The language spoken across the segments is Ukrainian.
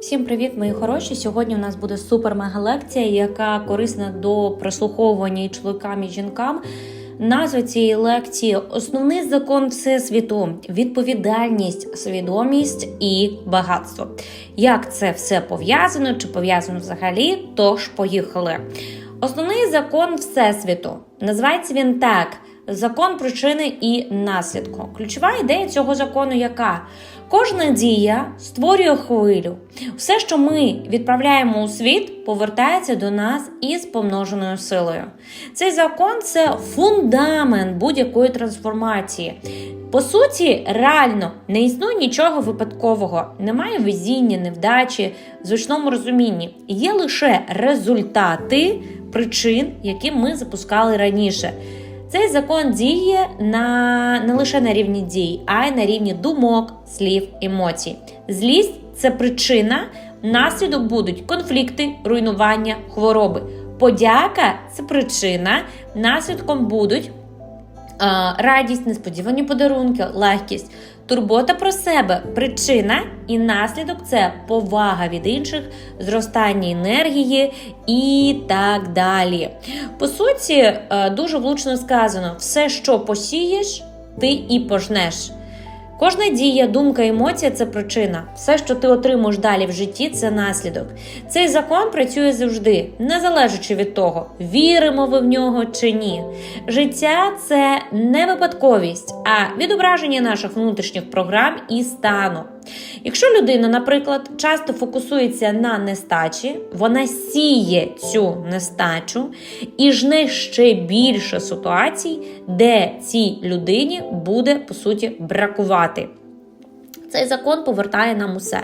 Всім привіт, мої хороші! Сьогодні у нас буде супер-мега лекція, яка корисна до прослуховування і чоловікам і жінкам. Назва цієї лекції Основний закон Всесвіту, відповідальність, свідомість і багатство. Як це все пов'язано чи пов'язано взагалі? Тож поїхали. Основний закон Всесвіту. Називається він так: закон причини і наслідку. Ключова ідея цього закону яка? Кожна дія створює хвилю. Все, що ми відправляємо у світ, повертається до нас із помноженою силою. Цей закон це фундамент будь-якої трансформації. По суті, реально не існує нічого випадкового, немає везіння, невдачі в звичному розумінні. Є лише результати причин, які ми запускали раніше. Цей закон діє на не лише на рівні дій, а й на рівні думок, слів, емоцій. Злість це причина, наслідок будуть конфлікти, руйнування, хвороби. Подяка це причина, наслідком будуть е, радість, несподівані подарунки, легкість. Турбота про себе причина і наслідок це повага від інших, зростання енергії і так далі. По суті, е, дуже влучно сказано: все, що посієш, ти і пожнеш. Кожна дія, думка, емоція це причина. Все, що ти отримуєш далі в житті, це наслідок. Цей закон працює завжди, незалежно від того, віримо ви в нього чи ні. Життя це не випадковість, а відображення наших внутрішніх програм і стану. Якщо людина, наприклад, часто фокусується на нестачі, вона сіє цю нестачу і жне ще більше ситуацій, де цій людині буде по суті бракувати. Цей закон повертає нам усе.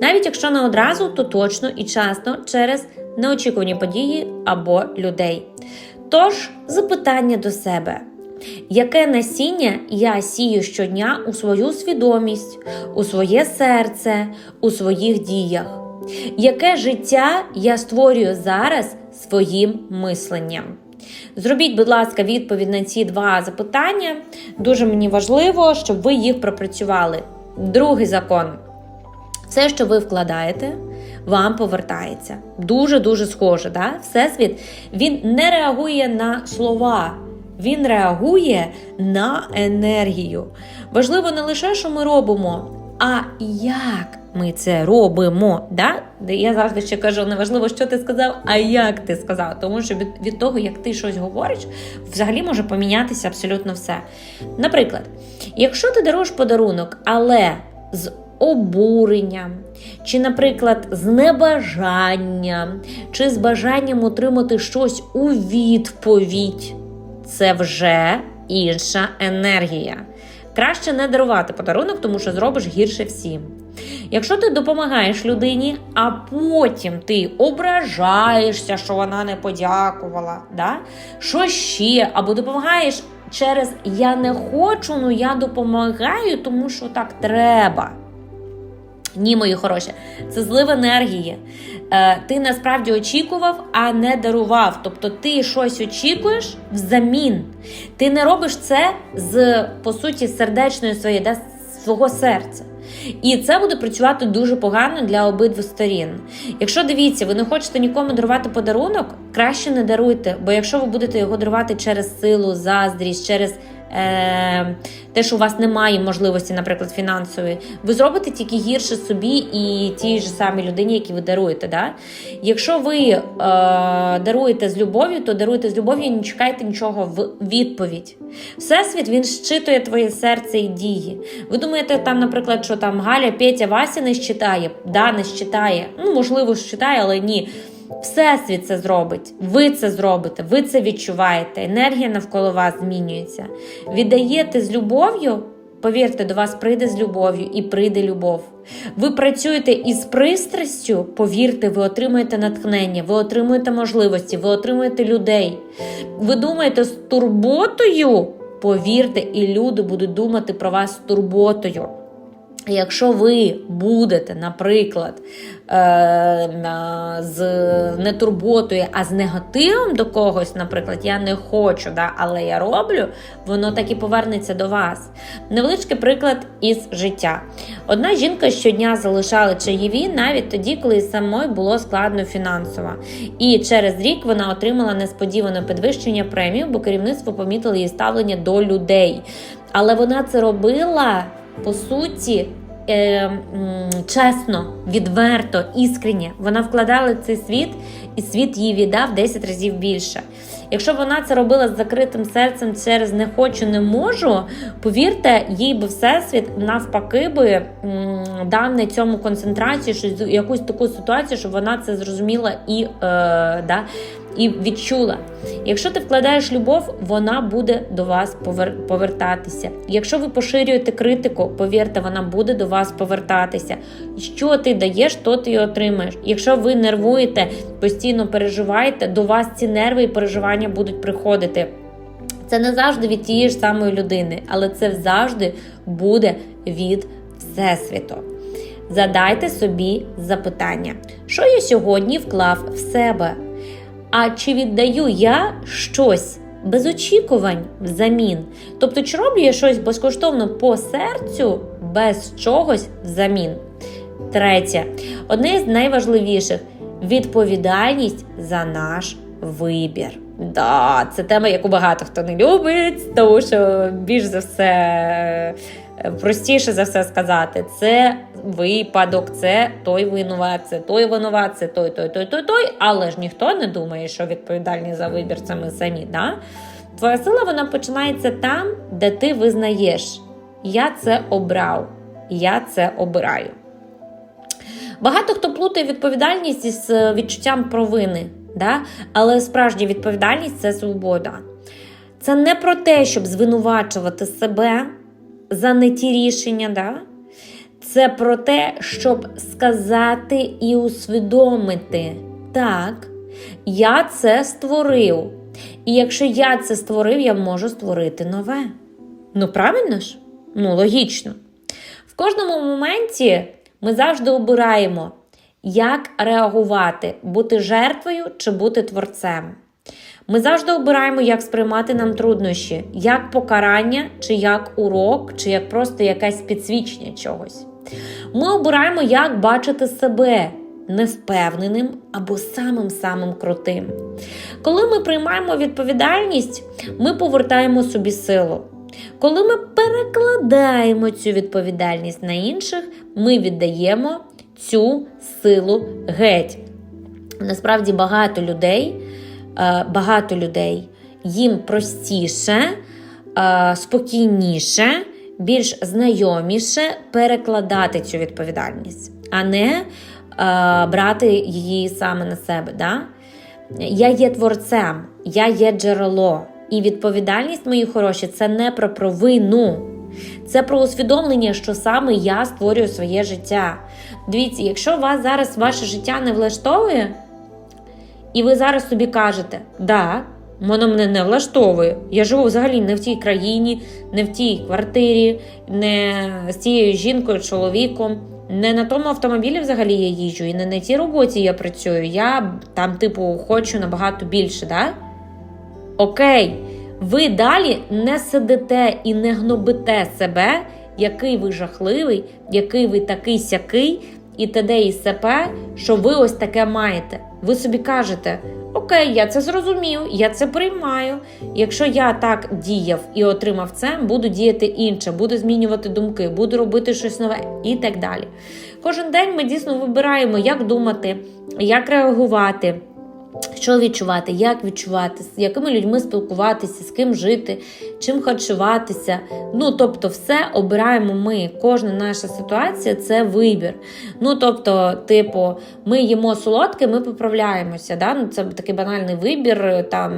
Навіть якщо не одразу, то точно і часто через неочікувані події або людей. Тож, запитання до себе. Яке насіння я сію щодня у свою свідомість, у своє серце, у своїх діях? Яке життя я створюю зараз своїм мисленням? Зробіть, будь ласка, відповідь на ці два запитання. Дуже мені важливо, щоб ви їх пропрацювали. Другий закон. Все, що ви вкладаєте, вам повертається. Дуже-дуже схоже. Да? Всесвіт він не реагує на слова. Він реагує на енергію. Важливо не лише, що ми робимо, а як ми це робимо. Да? Я завжди ще кажу, не важливо, що ти сказав, а як ти сказав. Тому що від того, як ти щось говориш, взагалі може помінятися абсолютно все. Наприклад, якщо ти даруєш подарунок, але з обуренням, чи, наприклад, з небажанням, чи з бажанням отримати щось у відповідь це вже інша енергія. Краще не дарувати подарунок, тому що зробиш гірше всім. Якщо ти допомагаєш людині, а потім ти ображаєшся, що вона не подякувала, да? що ще, або допомагаєш через я не хочу, ну я допомагаю, тому що так треба. Ні, мої хороші, це злив енергії. Е, ти насправді очікував, а не дарував. Тобто ти щось очікуєш взамін. Ти не робиш це з, по суті, сердечної своєї, да, свого серця. І це буде працювати дуже погано для обидвих сторін. Якщо дивіться, ви не хочете нікому дарувати подарунок, краще не даруйте, бо якщо ви будете його дарувати через силу, заздрість, через те, що у вас немає можливості, наприклад, фінансової, ви зробите тільки гірше собі і тій ж самій людині, які ви даруєте. Да? Якщо ви е, даруєте з любов'ю, то даруйте з любов'ю і не чекайте нічого в відповідь. Всесвіт він щитує твоє серце і дії. Ви думаєте, там, наприклад, що там Галя, Петя, Вася не щитає? Да, не щитає. Ну, можливо, щитає, але ні. Всесвіт це зробить, ви це зробите, ви це відчуваєте. Енергія навколо вас змінюється. Віддаєте з любов'ю, повірте, до вас прийде з любов'ю і прийде любов. Ви працюєте із пристрастю, повірте, ви отримуєте натхнення, ви отримуєте можливості, ви отримуєте людей. Ви думаєте з турботою, повірте, і люди будуть думати про вас з турботою. Якщо ви будете, наприклад, е, з нетурботою, а з негативом до когось, наприклад, я не хочу, да, але я роблю, воно так і повернеться до вас. Невеличкий приклад із життя. Одна жінка щодня залишала чаєві навіть тоді, коли їй самої було складно фінансово. І через рік вона отримала несподіване підвищення премії, бо керівництво помітило її ставлення до людей. Але вона це робила по суті. Е, чесно, відверто, іскренне. Вона вкладала цей світ, і світ їй віддав 10 разів більше. Якщо вона це робила з закритим серцем через не хочу, не можу, повірте, їй би всесвіт навпаки би дав на цьому концентрацію, щось якусь таку ситуацію, щоб вона це зрозуміла і, е, да, і відчула. Якщо ти вкладаєш любов, вона буде до вас повертатися. Якщо ви поширюєте критику, повірте, вона буде до вас повертатися. Що ти даєш, то ти і отримаєш. Якщо ви нервуєте, постійно переживаєте, до вас ці нерви і переживання будуть приходити. Це не завжди від тієї ж самої людини, але це завжди буде від Всесвіту. Задайте собі запитання, що я сьогодні вклав в себе? А чи віддаю я щось без очікувань взамін? Тобто, чи роблю я щось безкоштовно по серцю без чогось взамін? Третє, одне з найважливіших відповідальність за наш вибір. Да, це тема, яку багато хто не любить, тому що більш за все простіше за все сказати, це випадок, це той винуват, це той винуват, це той, той, той, той, той. Але ж ніхто не думає, що відповідальність за вибір це ми самі. Да? Твоя сила вона починається там, де ти визнаєш. Я це обрав, я це обираю. Багато хто плутає відповідальність із е, відчуттям провини, да? але справжня відповідальність це свобода. Це не про те, щоб звинувачувати себе за не ті рішення. Да? Це про те, щоб сказати і усвідомити, так, я це створив. І якщо я це створив, я можу створити нове. Ну, правильно ж? Ну, логічно. В кожному моменті ми завжди обираємо, як реагувати, бути жертвою чи бути творцем. Ми завжди обираємо, як сприймати нам труднощі, як покарання, чи як урок, чи як просто якесь підсвічення чогось. Ми обираємо, як бачити себе невпевненим або самим-самим крутим. Коли ми приймаємо відповідальність, ми повертаємо собі силу. Коли ми перекладаємо цю відповідальність на інших, ми віддаємо цю силу геть. Насправді багато людей, багато людей їм простіше, е, спокійніше, більш знайоміше перекладати цю відповідальність, а не е, брати її саме на себе. Да? Я є творцем, я є джерело. І відповідальність, мої хороші, це не про провину. Це про усвідомлення, що саме я створюю своє життя. Дивіться, якщо вас зараз ваше життя не влаштовує, і ви зараз собі кажете, да, воно мене не влаштовує. Я живу взагалі не в тій країні, не в тій квартирі, не з цією жінкою, чоловіком, не на тому автомобілі взагалі я їжджу, і не на тій роботі я працюю. Я там, типу, хочу набагато більше. Да? Окей, ви далі не сидите і не гнобите себе, який ви жахливий, який ви такий сякий, і т.д. і с.п., що ви ось таке маєте. Ви собі кажете: Окей, я це зрозумів, я це приймаю. Якщо я так діяв і отримав це, буду діяти інше, буду змінювати думки, буду робити щось нове і так далі. Кожен день ми дійсно вибираємо, як думати, як реагувати. Що відчувати, як відчувати, з якими людьми спілкуватися, з ким жити, чим харчуватися. Ну, тобто, все обираємо ми. Кожна наша ситуація це вибір. Ну, тобто, типу, ми їмо солодке, ми поправляємося. Да? Ну, Це такий банальний вибір. Там,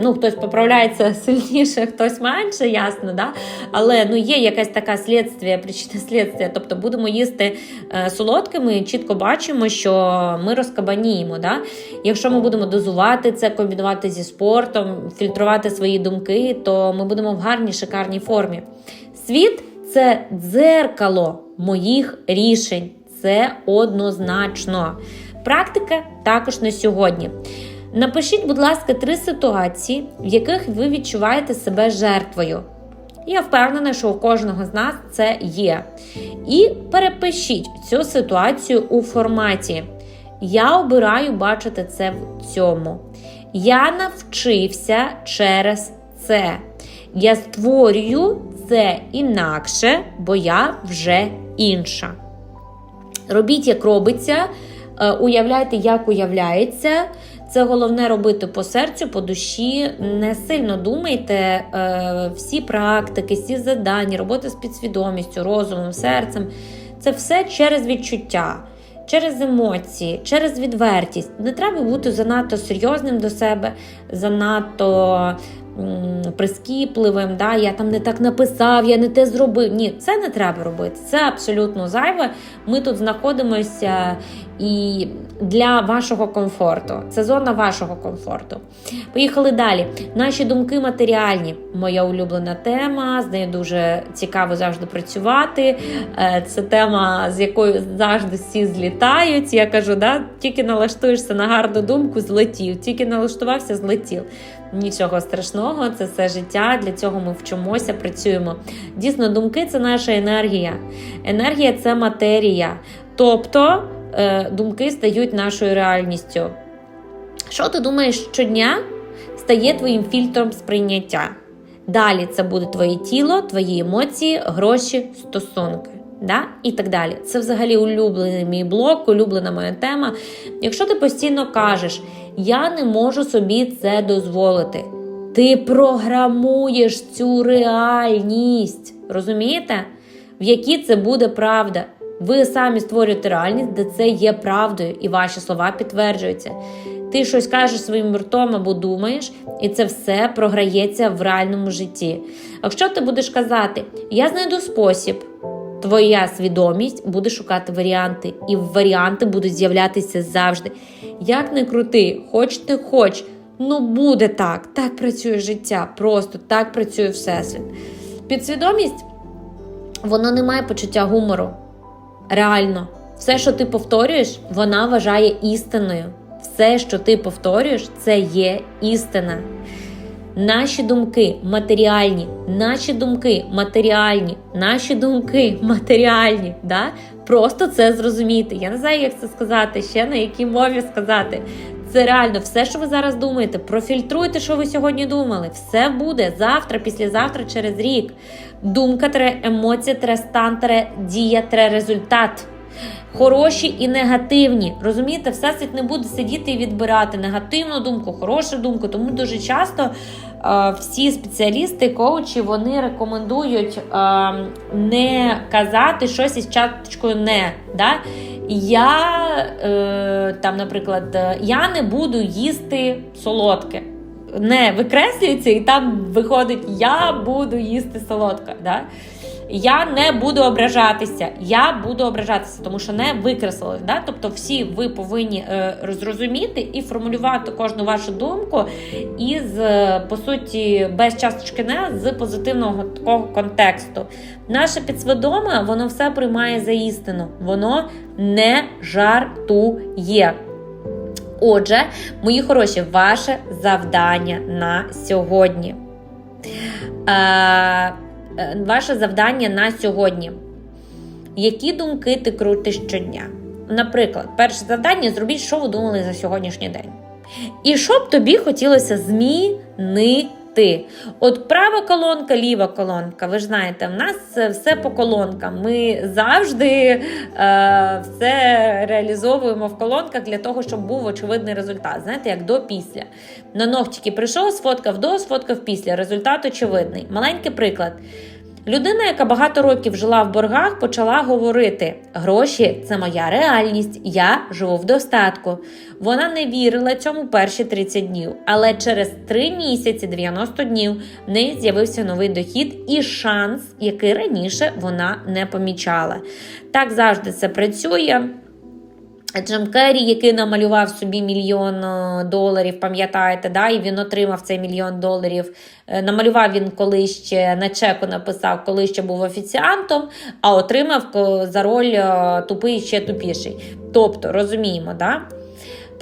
ну, Хтось поправляється сильніше, хтось менше, ясно. Да? Але ну, є якась така слідствія, причина слідствія. Тобто будемо їсти е, солодке, ми чітко бачимо, що ми розкабаніємо. Да? Якщо ми будемо дозувати це, комбінувати зі спортом, фільтрувати свої думки, то ми будемо в гарній, шикарній формі. Світ це дзеркало моїх рішень. Це однозначно. Практика також на сьогодні. Напишіть, будь ласка, три ситуації, в яких ви відчуваєте себе жертвою. Я впевнена, що у кожного з нас це є. І перепишіть цю ситуацію у форматі. Я обираю бачити це в цьому. Я навчився через це. Я створюю це інакше, бо я вже інша. Робіть, як робиться, е, уявляйте, як уявляється. Це головне робити по серцю, по душі. Не сильно думайте е, всі практики, всі завдання, робота з підсвідомістю, розумом, серцем. Це все через відчуття, через емоції, через відвертість. Не треба бути занадто серйозним до себе, занадто прискіпливим. Да? Я там не так написав, я не те зробив. Ні, це не треба робити. Це абсолютно зайве. Ми тут знаходимося і для вашого комфорту. Це зона вашого комфорту. Поїхали далі. Наші думки матеріальні. Моя улюблена тема, з нею дуже цікаво завжди працювати. Е, Це тема, з якою завжди всі злітають. Я кажу, да, тільки налаштуєшся на гарну думку, злетів, тільки налаштувався, злетів. Нічого страшного, це все життя. Для цього ми вчимося, працюємо. Дійсно, думки це наша енергія. Енергія це матерія. Тобто е, думки стають нашою реальністю. Що ти думаєш щодня стає твоїм фільтром сприйняття? Далі це буде твоє тіло, твої емоції, гроші, стосунки. Да? І так далі. Це взагалі улюблений мій блок, улюблена моя тема. Якщо ти постійно кажеш, я не можу собі це дозволити, ти програмуєш цю реальність. Розумієте? В якій це буде правда? Ви самі створюєте реальність, де це є правдою, і ваші слова підтверджуються. Ти щось кажеш своїм ртом або думаєш, і це все програється в реальному житті. Якщо ти будеш казати, я знайду спосіб, твоя свідомість буде шукати варіанти, і варіанти будуть з'являтися завжди. Як не крути, хоч не хоч, ну буде так. Так працює життя, просто так працює всесвіт. Підсвідомість, воно не має почуття гумору. Реально, все, що ти повторюєш, вона вважає істиною. Все, що ти повторюєш, це є істина. Наші думки матеріальні, наші думки матеріальні, наші думки матеріальні. Да? Просто це зрозуміти. Я не знаю, як це сказати, ще на якій мові сказати. Це реально все, що ви зараз думаєте. Профільтруйте, що ви сьогодні думали. Все буде завтра, післязавтра, через рік. Думка тре, емоція тре, стан тре, дія тре, результат. Хороші і негативні. Розумієте, всесвіт не буде сидіти і відбирати негативну думку, хорошу думку. Тому дуже часто е, всі спеціалісти, коучі, вони рекомендують е, не казати щось із чаточкою не. Да? Я, е, там, наприклад, я не буду їсти солодке. Не викреслюється, і там виходить Я буду їсти солодке. Да? Я не буду ображатися, я буду ображатися, тому що не викреслили. Да? Тобто, всі ви повинні е, зрозуміти і формулювати кожну вашу думку із, е, по суті, без часточки не з позитивного такого контексту. Наше підсвідоме, воно все приймає за істину, воно не жартує. Отже, мої хороші, ваше завдання на сьогодні. Е, Ваше завдання на сьогодні. Які думки ти крутиш щодня? Наприклад, перше завдання зробіть, що ви думали за сьогоднішній день. І що б тобі хотілося змінити? От права колонка, ліва колонка. Ви ж знаєте, в нас все по колонкам. Ми завжди е, все реалізовуємо в колонках для того, щоб був очевидний результат. Знаєте, як до-після. На ногтики прийшов, сфоткав до, сфоткав після. Результат очевидний. Маленький приклад. Людина, яка багато років жила в боргах, почала говорити: гроші це моя реальність, я живу в достатку. Вона не вірила цьому перші 30 днів, але через 3 місяці 90 днів в неї з'явився новий дохід і шанс, який раніше вона не помічала. Так завжди це працює. Джим Керрі, який намалював собі мільйон е, доларів, пам'ятаєте, да? і він отримав цей мільйон доларів. Е, Намалював він коли ще на чеку написав, коли ще був офіціантом, а отримав за роль е, тупий ще тупіший. Тобто, розуміємо, да?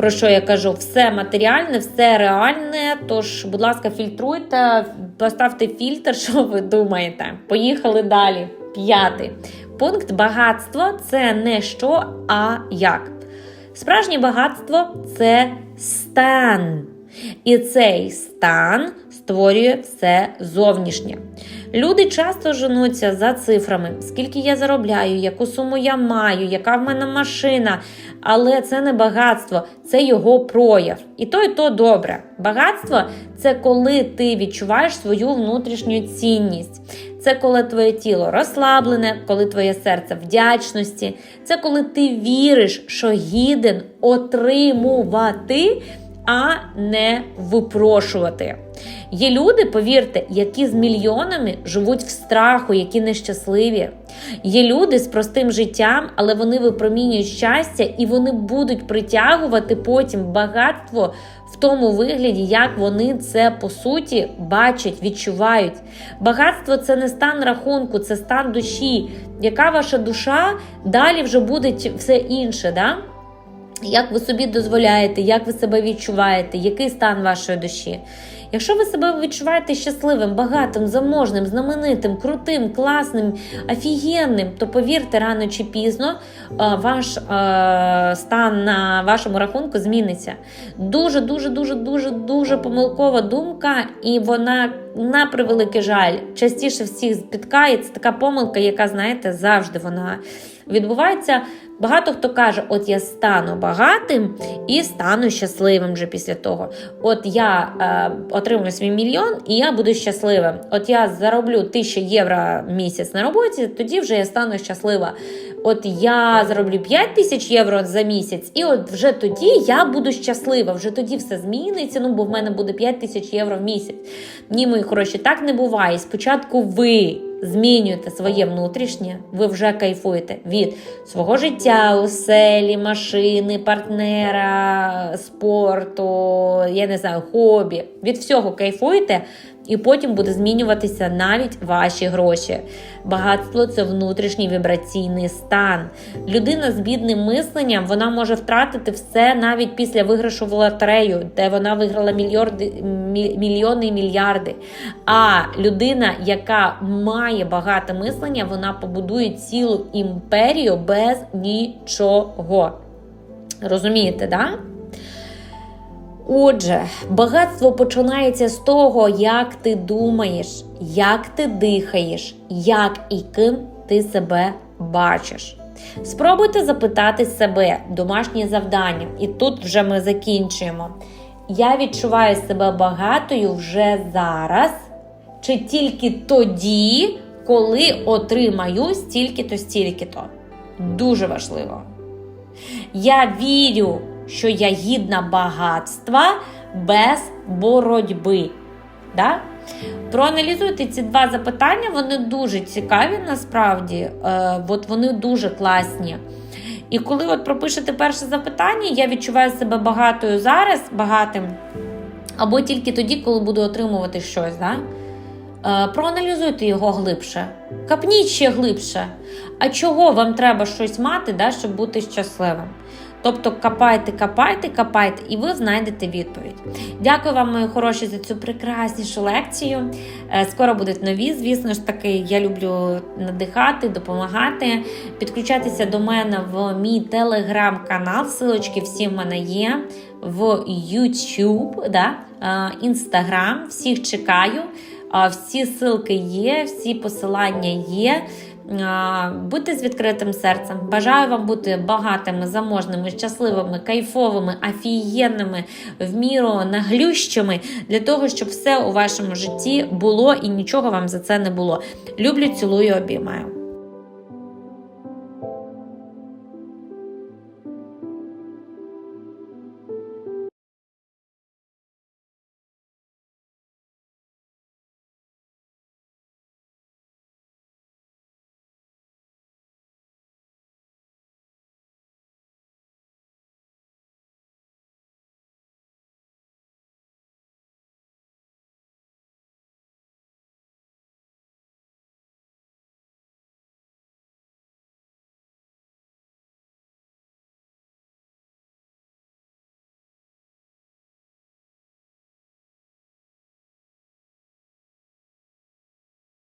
про що я кажу? Все матеріальне, все реальне. Тож, будь ласка, фільтруйте, поставте фільтр, що ви думаєте. Поїхали далі. П'ятий. Пункт багатство це не що, а як. Справжнє багатство це стан. І цей стан створює все зовнішнє. Люди часто женуться за цифрами, скільки я заробляю, яку суму я маю, яка в мене машина. Але це не багатство, це його прояв. І то, і то добре. Багатство це коли ти відчуваєш свою внутрішню цінність. Це коли твоє тіло розслаблене, коли твоє серце вдячності. Це коли ти віриш, що гіден отримувати, а не випрошувати. Є люди, повірте, які з мільйонами живуть в страху, які нещасливі. Є люди з простим життям, але вони випромінюють щастя і вони будуть притягувати потім багатство в тому вигляді, як вони це по суті бачать, відчувають. Багатство це не стан рахунку, це стан душі. Яка ваша душа, далі вже буде все інше. Да? Як ви собі дозволяєте, як ви себе відчуваєте, який стан вашої душі? Якщо ви себе відчуваєте щасливим, багатим, заможним, знаменитим, крутим, класним, офігенним, то повірте, рано чи пізно е, ваш е, стан на вашому рахунку зміниться. Дуже, дуже, дуже, дуже, дуже помилкова думка, і вона на превеликий жаль частіше всіх спіткає. Це така помилка, яка, знаєте, завжди вона відбувається. Багато хто каже, от я стану багатим і стану щасливим вже після того. От я е, отримую свій мільйон і я буду щасливим. От я зароблю 1000 євро місяць на роботі, тоді вже я стану щаслива. От я зароблю 5 тисяч євро за місяць, і от вже тоді я буду щаслива. Вже тоді все зміниться. Ну бо в мене буде 5 тисяч євро в місяць. Ні, мої хороші, так не буває. Спочатку ви змінюєте своє внутрішнє, ви вже кайфуєте від свого життя, оселі, машини, партнера, спорту, я не знаю, хобі. Від всього кайфуєте, і потім буде змінюватися навіть ваші гроші. Багатство це внутрішній вібраційний стан. Людина з бідним мисленням вона може втратити все навіть після виграшу в лотерею, де вона виграла мільярди, мі- мільйони і мільярди. А людина, яка має багате мислення, вона побудує цілу імперію без нічого. Розумієте, да? Отже, багатство починається з того, як ти думаєш, як ти дихаєш, як і ким ти себе бачиш. Спробуйте запитати себе домашнє завдання, і тут вже ми закінчуємо. Я відчуваю себе багатою вже зараз, чи тільки тоді, коли отримаю стільки-то, стільки-то. Дуже важливо. Я вірю, що я гідна багатства без боротьби. Да? Проаналізуйте ці два запитання, вони дуже цікаві насправді, е, от вони дуже класні. І коли от пропишете перше запитання, я відчуваю себе багатою зараз, багатим, або тільки тоді, коли буду отримувати щось. Да? Е, проаналізуйте його глибше, капніть ще глибше. А чого вам треба щось мати, да, щоб бути щасливим? Тобто копайте, копайте, копайте, і ви знайдете відповідь. Дякую вам, мої хороші, за цю прекраснішу лекцію. Е, Скоро будуть нові. Звісно ж таки, я люблю надихати, допомагати, підключатися до мене в мій телеграм-канал. Силочки всі в мене є в YouTube, да? Інстаграм. Всіх чекаю. Всі ссылки є, всі посилання є. Будьте з відкритим серцем. Бажаю вам бути багатими, заможними, щасливими, кайфовими, офігенними, в міру наглющими для того, щоб все у вашому житті було і нічого вам за це не було. Люблю, цілую, обіймаю.